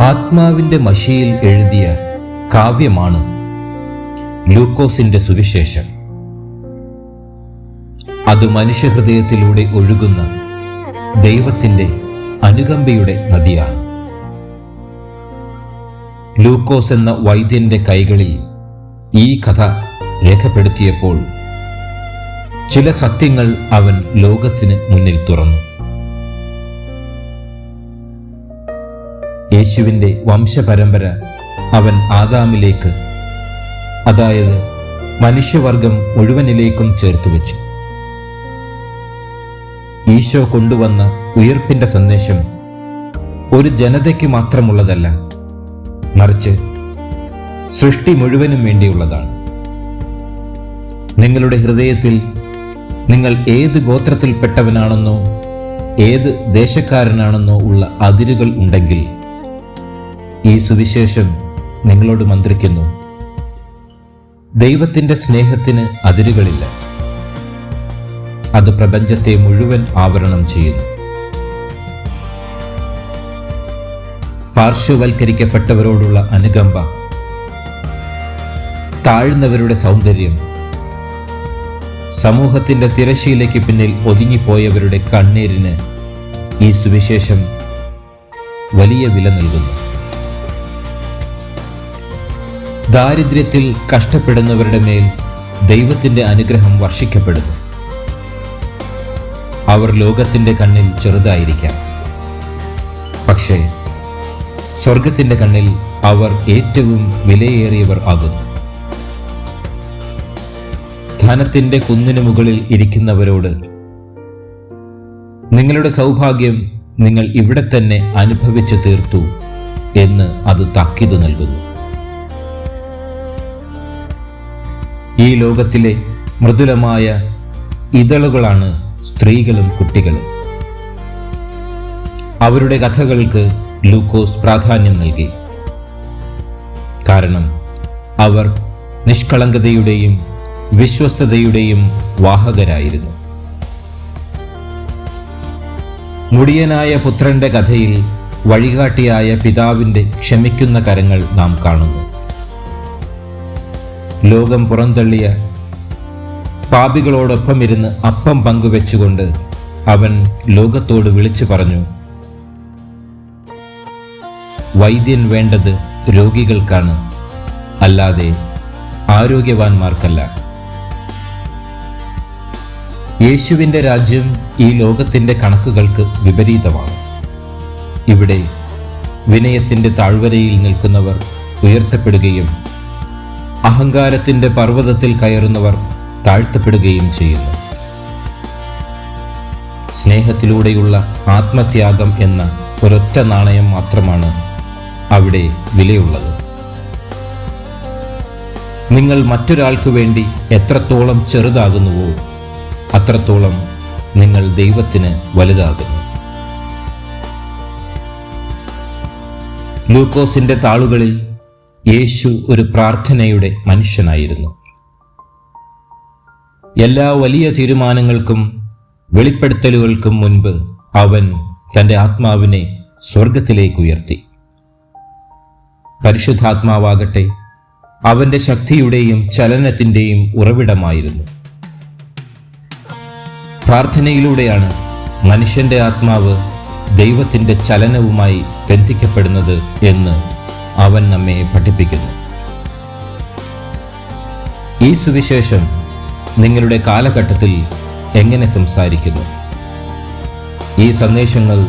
ആത്മാവിന്റെ മഷിയിൽ എഴുതിയ കാവ്യമാണ് ലൂക്കോസിന്റെ സുവിശേഷം. അത് മനുഷ്യഹൃദയത്തിലൂടെ ഒഴുകുന്ന ദൈവത്തിന്റെ അനുകമ്പയുടെ നദിയാണ്. ലൂക്കോസ് എന്ന വൈദ്യന്റെ കൈകളിൽ ഈ കഥ രേഖപ്പെടുത്തിയപ്പോൾ ചില സത്യങ്ങൾ അവൻ ലോകത്തിന് മുന്നിൽ തുറന്നു. യേശുവിന്റെ വംശപരമ്പര അവൻ ആദാമിലേക്ക് അതായത് മനുഷ്യവർഗം മുഴുവനിലേക്കും ചേർത്തു വെച്ചു. ഈശോ കൊണ്ടുവന്ന ഉയർപ്പിന്റെ സന്ദേശം ഒരു ജനതയ്ക്ക് മാത്രമുള്ളതല്ല മറിച്ച് സൃഷ്ടി മുഴുവനും വേണ്ടിയുള്ളതാണ്. നിങ്ങളുടെ ഹൃദയത്തിൽ നിങ്ങൾ ഏത് ഗോത്രത്തിൽപ്പെട്ടവനാണെന്നോ ഏത് ദേശക്കാരനാണെന്നോ ഉള്ള അതിരുകൾ ഉണ്ടെങ്കിൽ ഈ സുവിശേഷം നിങ്ങളോട് മന്ത്രിക്കുന്നു. ദൈവത്തിന്റെ സ്നേഹത്തിന് അതിരുകളില്ല. അത് പ്രപഞ്ചത്തെ മുഴുവൻ ആവരണം ചെയ്യുന്നു. പാർശ്വവൽക്കരിക്കപ്പെട്ടവരോടുള്ള അനുകമ്പ താഴ്ന്നവരുടെ സൗന്ദര്യം സമൂഹത്തിന്റെ തിരശീലയ്ക്ക് പിന്നിൽ ഒതുങ്ങിപ്പോയവരുടെ കണ്ണീരിന് ഈ സുവിശേഷം വലിയ വില നൽകുന്നു. ദാരിദ്ര്യത്തിൽ കഷ്ടപ്പെടുന്നവരുടെ മേൽ ദൈവത്തിന്റെ അനുഗ്രഹം വർഷിക്കപ്പെടുന്നു. അവർ ലോകത്തിന്റെ കണ്ണിൽ ചെറുതായിരിക്കാം. പക്ഷേ സ്വർഗത്തിന്റെ കണ്ണിൽ അവർ ഏറ്റവും വിലയേറിയവർ ആകുന്നു. ധനത്തിന്റെ കുന്നിനു മുകളിൽ ഇരിക്കുന്നവരോട് നിങ്ങളുടെ സൗഭാഗ്യം നിങ്ങൾ ഇവിടെ തന്നെ അനുഭവിച്ചു തീർത്തു എന്ന് അത് താക്കീത് നൽകുന്നു. ഈ ലോകത്തിലെ മൃദുലമായ ഇതളുകളാണ് സ്ത്രീകളും കുട്ടികളും. അവരുടെ കഥകൾക്ക് ലൂക്കോസ് പ്രാധാന്യം നൽകി. കാരണം അവർ നിഷ്കളങ്കതയുടെയും വിശ്വസ്തതയുടെയും വാഹകരായിരുന്നു. മുടിയനായ പുത്രന്റെ കഥയിൽ വഴികാട്ടിയായ പിതാവിന്റെ ക്ഷമിക്കുന്ന കരങ്ങൾ നാം കാണുന്നു. ലോകം പുറന്തള്ളിയ പാപികളോടൊപ്പം ഇരുന്ന് അപ്പം പങ്കുവെച്ചുകൊണ്ട് അവൻ ലോകത്തോട് വിളിച്ചു പറഞ്ഞു വൈദ്യൻ വേണ്ടത് രോഗികൾക്കാണ് അല്ലാതെ ആരോഗ്യവാന്മാർക്കല്ല. യേശുവിന്റെ രാജ്യം ഈ ലോകത്തിന്റെ കണക്കുകൾക്ക് വിപരീതമാണ്. ഇവിടെ വിനയത്തിന്റെ താഴ്വരയിൽ നിൽക്കുന്നവർ ഉയർത്തപ്പെടുകയും അഹങ്കാരത്തിന്റെ പർവതത്തിൽ കയറുന്നവർ താഴ്ത്തപ്പെടുകയും ചെയ്യുന്നു. സ്നേഹത്തിലൂടെയുള്ള ആത്മത്യാഗം എന്ന ഒരൊറ്റ നാണയം മാത്രമാണ് അവിടെ വിലയുള്ളത്. നിങ്ങൾ മറ്റൊരാൾക്ക് വേണ്ടി എത്രത്തോളം ചെറുതാകുന്നുവോ അത്രത്തോളം നിങ്ങൾ ദൈവത്തിന് വലുതാകുന്നു. ലൂക്കോസിന്റെ താളുകളിൽ യേശു ഒരു പ്രാർത്ഥനയുടെ മനുഷ്യനായിരുന്നു. എല്ലാ വലിയ തീരുമാനങ്ങൾക്കും വെളിപ്പെടുത്തലുകൾക്കും മുൻപ് അവൻ തന്റെ ആത്മാവിനെ സ്വർഗത്തിലേക്ക് ഉയർത്തി. പരിശുദ്ധാത്മാവാകട്ടെ അവന്റെ ശക്തിയുടെയും ചലനത്തിന്റെയും ഉറവിടമായിരുന്നു. പ്രാർത്ഥനയിലൂടെയാണ് മനുഷ്യന്റെ ആത്മാവ് ദൈവത്തിന്റെ ചലനവുമായി ബന്ധിക്കപ്പെടുന്നത് എന്ന് അവൻ നമ്മെ പഠിപ്പിക്കുന്നു. ഈ സുവിശേഷം നിങ്ങളുടെ കാലഘട്ടത്തിൽ എങ്ങനെ സംസാരിക്കുന്നു? ഈ സന്ദേശങ്ങൾ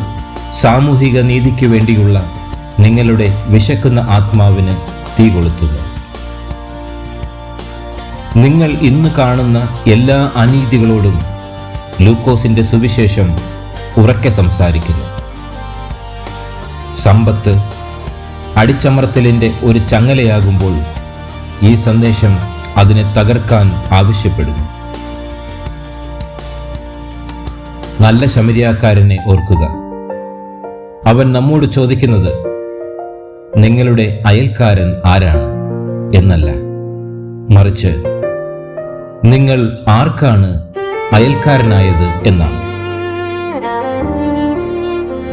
സാമൂഹിക നീതിക്ക് വേണ്ടിയുള്ള നിങ്ങളുടെ വിശക്കുന്ന ആത്മാവിന് തീ കൊളുത്തുന്നു. നിങ്ങൾ ഇന്ന് കാണുന്ന എല്ലാ അനീതികളോടും ലൂക്കോസിന്റെ സുവിശേഷം ഉറക്കെ സംസാരിക്കുന്നു. സമ്പത്ത് അടിച്ചമർത്തലിന്റെ ഒരു ചങ്ങലയാകുമ്പോൾ ഈ സന്ദേശം അതിനെ തകർക്കാൻ ആവശ്യപ്പെടുന്നു. നല്ല ശമരിയാക്കാരനെ ഓർക്കുക. അവൻ നമ്മോട് ചോദിക്കുന്നത് നിങ്ങളുടെ അയൽക്കാരൻ ആരാണ്? എന്നല്ല. മറിച്ച് നിങ്ങൾ ആർക്കാണ് അയൽക്കാരനായത്? എന്നാണ്.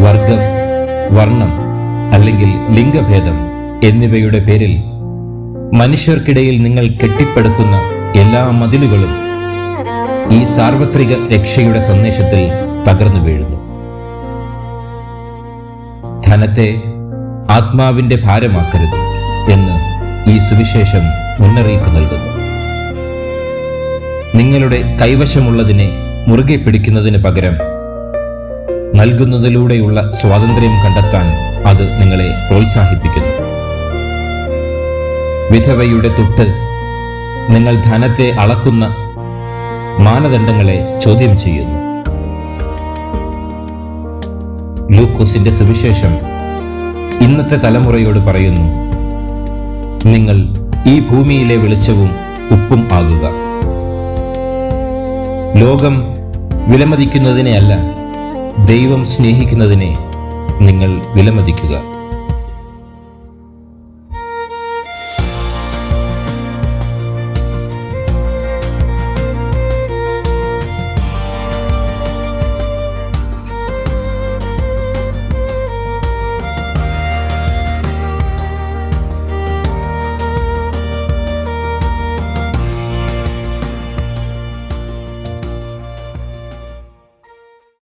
വർഗം വർണം അല്ലെങ്കിൽ ലിംഗഭേദം എന്നിവയുടെ പേരിൽ മനുഷ്യർക്കിടയിൽ നിങ്ങൾ കെട്ടിപ്പടുക്കുന്ന എല്ലാ മതിലുകളും ഈ സാർവത്രിക രക്ഷയുടെ സന്ദേശത്തിൽ തകർന്നു വീഴുന്നു. ധനത്തെ ആത്മാവിന്റെ ഭാരമാക്കരുത് എന്ന് ഈ സുവിശേഷം മുന്നറിയിപ്പ് നൽകുന്നു. നിങ്ങളുടെ കൈവശമുള്ളതിനെ മുറുകെ പിടിക്കുന്നതിന് പകരം നൽകുന്നതിലൂടെയുള്ള സ്വാതന്ത്ര്യം കണ്ടെത്താൻ അത് നിങ്ങളെ പ്രോത്സാഹിപ്പിക്കുന്നു. വിധവയുടെ തൊട്ട് നിങ്ങൾ ധനത്തെ അളക്കുന്ന മാനദണ്ഡങ്ങളെ ചോദ്യം ചെയ്യുന്നു. ലൂക്കോസിന്റെ സുവിശേഷം ഇന്നത്തെ തലമുറയോട് പറയുന്നു നിങ്ങൾ ഈ ഭൂമിയിലെ വെളിച്ചവും ഉപ്പും ആകുക. ലോകം വിലമതിക്കുന്നതിനെയല്ല ദൈവം സ്നേഹിക്കുന്നതിനെ നിങ്ങൾ വിലമതിക്കുക.